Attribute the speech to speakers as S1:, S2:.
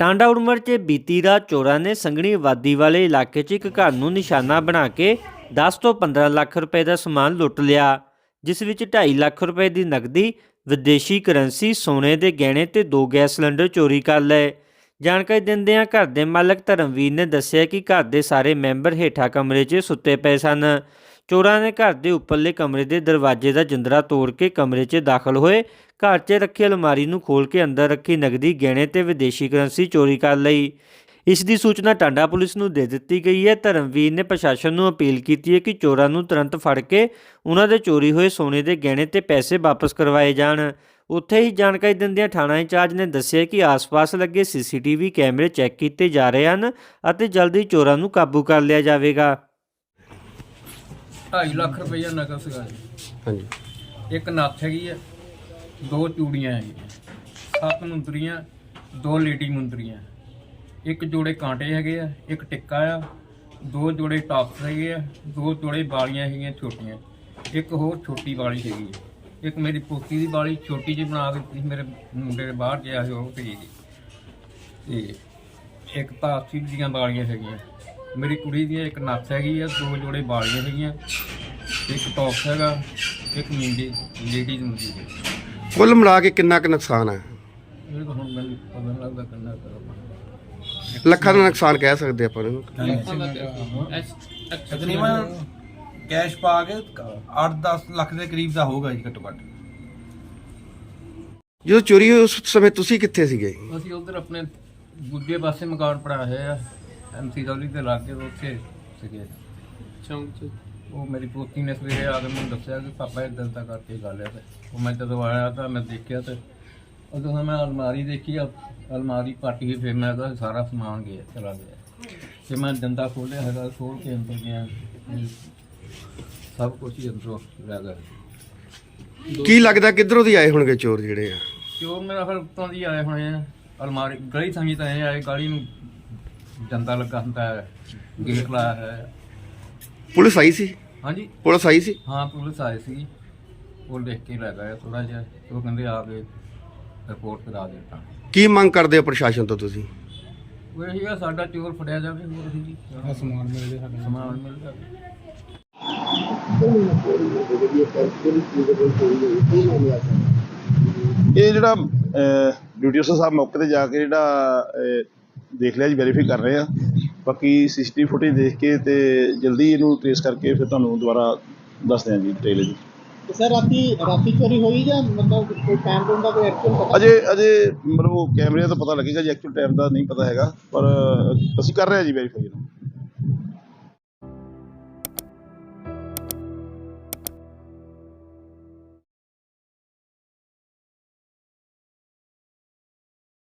S1: ਟਾਂਡਾ ਉੜਮਰ 'ਚ ਬੀਤੀ ਰਾਤ ਚੋਰਾਂ ਨੇ ਸੰਘਣੀ ਆਬਾਦੀ ਵਾਲੇ ਇਲਾਕੇ 'ਚ ਇੱਕ ਘਰ ਨੂੰ ਨਿਸ਼ਾਨਾ ਬਣਾ ਕੇ 10 ਤੋਂ 15 ਲੱਖ ਰੁਪਏ ਦਾ ਸਮਾਨ ਲੁੱਟ ਲਿਆ, ਜਿਸ ਵਿੱਚ 2.5 ਲੱਖ ਰੁਪਏ ਦੀ ਨਕਦੀ ਵਿਦੇਸ਼ੀ ਕਰੰਸੀ, ਸੋਨੇ ਦੇ ਗਹਿਣੇ ਤੇ ਦੋ ਗੈਸ ਸਿਲੰਡਰ ਚੋਰੀ ਕਰ ਲਏ। ਜਾਣਕਾਰੀ ਦਿੰਦਿਆਂ ਘਰ ਦੇ ਮਾਲਕ ਧਰਮਵੀਰ ਨੇ ਦੱਸਿਆ ਕਿ ਘਰ ਦੇ ਸਾਰੇ ਮੈਂਬਰ ਹੇਠਾਂ ਕਮਰੇ 'ਚ ਸੁੱਤੇ ਪਏ ਸਨ। ਚੋਰਾਂ ਨੇ ਘਰ ਦੇ ਉੱਪਰਲੇ ਕਮਰੇ ਦੇ ਦਰਵਾਜ਼ੇ ਦਾ ਜਿੰਦਰਾ ਤੋੜ ਕੇ ਕਮਰੇ 'ਚ ਦਾਖਲ ਹੋਏ। ਘਰ 'ਚ ਰੱਖੀ ਅਲਮਾਰੀ ਨੂੰ ਖੋਲ੍ਹ ਕੇ ਅੰਦਰ ਰੱਖੀ ਨਗਦੀ ਗਹਿਣੇ ਤੇ ਵਿਦੇਸ਼ੀ ਕਰੰਸੀ ਚੋਰੀ ਕਰ ਲਈ। ਇਸ ਦੀ ਸੂਚਨਾ ਟਾਂਡਾ ਪੁਲਿਸ ਨੂੰ ਦੇ ਦਿੱਤੀ ਗਈ ਹੈ। ਧਰਮਵੀਰ ਨੇ ਪ੍ਰਸ਼ਾਸਨ ਨੂੰ ਅਪੀਲ ਕੀਤੀ ਹੈ ਕਿ ਚੋਰਾਂ ਨੂੰ ਤੁਰੰਤ ਫੜ ਕੇ ਉਹਨਾਂ ਦੇ ਚੋਰੀ ਹੋਏ ਸੋਨੇ ਦੇ ਗਹਿਣੇ ਤੇ ਪੈਸੇ ਵਾਪਸ ਕਰਵਾਏ ਜਾਣ। ਉੱਥੇ ਹੀ ਜਾਣਕਾਰੀ ਦਿੰਦਿਆਂ ਥਾਣਾ ਇੰਚਾਰਜ ਨੇ ਦੱਸਿਆ ਕਿ ਆਸ-ਪਾਸ ਲੱਗੇ ਸੀਸੀਟੀਵੀ ਕੈਮਰੇ ਚੈੱਕ ਕੀਤੇ ਜਾ ਰਹੇ ਹਨ ਅਤੇ ਜਲਦੀ ਚੋਰਾਂ ਨੂੰ ਕਾਬੂ ਕਰ ਲਿਆ ਜਾਵੇਗਾ।
S2: 2.5 ਲੱਖ ਰੁਪਈਆ ਨਕਦ ਸੀਗਾ ਜੀ।
S3: ਹਾਂਜੀ।
S2: ਇੱਕ ਨੱਥ ਹੈਗੀ ਆ ਦੋ ਚੂੜੀਆਂ ਹੈਗੀਆਂ। ਸੱਤ ਮੁੰਦਰੀਆਂ ਦੋ ਲੇਡੀ ਮੁੰਦਰੀਆਂ। ਇੱਕ ਜੋੜੇ ਕਾਂਟੇ ਹੈਗੇ ਆ ਇੱਕ ਟਿੱਕਾ ਆ ਦੋ ਜੋੜੇ ਟਾਪਸ ਹੈਗੇ ਆ ਦੋ ਜੋੜੇ ਵਾਲੀਆਂ ਹੈਗੀਆਂ ਛੋਟੀਆਂ। ਇੱਕ ਹੋਰ ਛੋਟੀ ਵਾਲੀ ਹੈਗੀ ਆ। ਇੱਕ ਮੇਰੀ ਪੋਤੀ ਦੀ ਵਾਲੀ ਛੋਟੀ ਜਿਹੀ ਬਣਾ ਕੇ ਦਿੱਤੀ ਸੀ, ਮੇਰੇ ਮੁੰਡੇ ਦੇ ਬਾਹਰ ਗਿਆ ਸੀ ਉਹ ਭੇਜੀ ਤੇ ਇੱਕ ਤਾਂ ਅੱਸੀ ਦੀਆਂ ਵਾਲੀਆਂ ਹੈਗੀਆਂ। ਮੇਰੀ ਕੁੜੀ ਦੀਆਂ ਇੱਕ ਨੱਥ ਹੈਗੀ ਆ ਦੋ ਜੋੜੇ ਵਾਲੀਆਂ ਹੈਗੀਆਂ। ਇੱਕ ਟੌਪ ਹੈਗਾ ਇੱਕ ਮਿੰਦੀ ਲੇਡੀਜ਼ ਹੁੰਦੀ ਹੈ
S3: ਕੁੱਲ ਮਿਲਾ ਕੇ ਕਿੰਨਾ ਕੁ ਨੁਕਸਾਨ ਹੈ?
S2: ਇਹ ਤਾਂ ਹੁਣ ਮੈਨੂੰ ਪਤਾ ਨਹੀਂ ਲੱਗਦਾ ਕਿੰਨਾ ਕਰੋ
S3: ਲੱਖਾਂ ਦਾ ਨੁਕਸਾਨ ਕਹਿ ਸਕਦੇ ਆਪਾਂ ਇਹਨੂੰ।
S4: ਤਕਰੀਬਨ ਕੈਸ਼ ਪਾ ਕੇ 8-10 ਲੱਖ ਦੇ ਕਰੀਬ ਦਾ ਹੋਊਗਾ ਜੀ ਘੱਟੋ ਘੱਟ।
S3: ਜਦੋਂ ਚੋਰੀ ਹੋਈ ਉਸ ਸਮੇਂ ਤੁਸੀਂ ਕਿੱਥੇ ਸੀਗੇ?
S2: ਅਸੀਂ ਉਧਰ ਆਪਣੇ ਦੂਜੇ ਪਾਸੇ ਮਕਾਨ ਪੜਾ ਹੈ ਐਮਸੀ ਦੌਲੀ ਦੇ ਲਾਗੇ ਉੱਥੇ ਸੀਗੇ। ਚੌਂਕ ਚ। ਉਹ ਮੇਰੀ ਪੋਤੀ ਨੇ ਸਵੇਰੇ ਆ ਕੇ ਮੈਨੂੰ ਦੱਸਿਆ ਕਿ ਪਾਪਾ ਇਦਾਂ ਦਾ ਕਰਕੇ ਗੱਲ ਹੈ ਤੇ ਉਹ ਮੈਂ ਜਦੋਂ ਆਇਆ ਤਾਂ ਮੈਂ ਦੇਖਿਆ ਤੇ ਉਦੋਂ ਮੈਂ ਅਲਮਾਰੀ ਦੇਖੀ ਆ ਅਲਮਾਰੀ ਪਾਟੀ ਗਈ ਫਿਰ ਮੈਂ ਉਹਦਾ ਸਾਰਾ ਸਮਾਨ ਗਿਆ ਚਲਾ ਗਿਆ। ਤੇ ਮੈਂ ਡੰਡਾ ਖੋਲਿਆ ਹੈਗਾ ਖੋਲ ਕੇ ਅੰਦਰ ਗਿਆ। ਸਭ ਕੁਝ ਹੀ ਅੰਦਰੋਂ ਲੈ ਗਿਆ।
S3: ਕੀ ਲੱਗਦਾ ਕਿੱਧਰੋਂ ਦੀ ਆਏ ਹੋਣਗੇ ਚੋਰ ਜਿਹੜੇ ਆ?
S2: ਚੋਰ ਮੇਰਾ ਫਿਰ ਉੱਤੋਂ ਦੀ ਆਏ ਹੋਏ ਆ। ਅਲਮਾਰੀ ਗਲੀ ਸੰਗੀ ਤਾਂ ਇਹ ਆਏ ਗਲੀ ਨੂੰ ਜੰਦਾ ਲੱਗਾ ਹੁੰਦਾ ਹੈ ਗੇਟ ਲਾਇਆ ਹੈ
S3: ਪੁਲਿਸ ਆਈ ਸੀ?
S2: ਹਾਂਜੀ।
S3: ਪੁਲਿਸ ਆਈ ਸੀ?
S2: ਹਾਂ ਪੁਲਿਸ ਆਏ ਸੀ ਉਹ ਦੇਖ ਕੇ ਲੈ ਗਏ ਥੋੜਾ ਜਿਹਾ। ਉਹ ਕਹਿੰਦੇ ਆ ਕੇ ਰਿਪੋਰਟ ਕਰਾ ਦਿੱਤਾ।
S3: ਕੀ ਮੰਗ ਕਰਦੇ ਹੋ ਪ੍ਰਸ਼ਾਸਨ ਤੋਂ ਤੁਸੀਂ?
S2: ਉਹ ਇਹੀ ਆ ਸਾਡਾ ਚੋਰ ਫੜਿਆ ਜਾਵੇ ਹੋਰ ਅਸੀਂ ਜੀ ਸਮਾਨ ਮਿਲ ਜਾਵੇ ਸਾਡਾ ਸਮਾਨ ਮਿਲ ਜਾਵੇ।
S5: ਇਹ ਜਿਹੜਾ ਡਿਊਟੀ ਅਫਸਰ ਸਾਹਿਬ ਮੌਕੇ ਤੇ ਜਾ ਕੇ ਜਿਹੜਾ ਅਹ, ਦੇਖ ਲਿਆ ਜੀ ਵੈਰੀਫਾਈ ਕਰ ਰਹੇ ਆ। ਬਾਕੀ ਸੀਸੀਟੀਵੀ ਫੁਟੇਜ ਦੇਖ ਕੇ ਤੇ ਜਲਦੀ ਇਹਨੂੰ ਟ੍ਰੇਸ ਕਰਕੇ ਫਿਰ ਤੁਹਾਨੂੰ ਦੁਬਾਰਾ ਦੱਸਦੇ ਹਾਂ ਜੀ ਡਿਟੇਲ ਜੀ
S6: ਸਰ ਰਾਤੀ ਰਾਤੀ ਚੋਰੀ ਹੋਈ ਜਾਂ ਮਤਲਬ ਕੋਈ ਟਾਈਮ ਟੂਮ ਦਾ ਕੋਈ ਐਕਚੁਅਲ ਪਤਾ?
S5: ਅਜੇ ਅਜੇ ਮਤਲਬ ਉਹ ਕੈਮਰੇ ਤੋਂ ਪਤਾ ਲੱਗੇਗਾ ਜੀ ਐਕਚੁਅਲ ਟਾਈਮ ਦਾ ਨਹੀਂ ਪਤਾ ਹੈਗਾ ਪਰ ਅਸੀਂ ਕਰ ਰਹੇ ਹਾਂ ਜੀ ਵੈਰੀਫਾਈ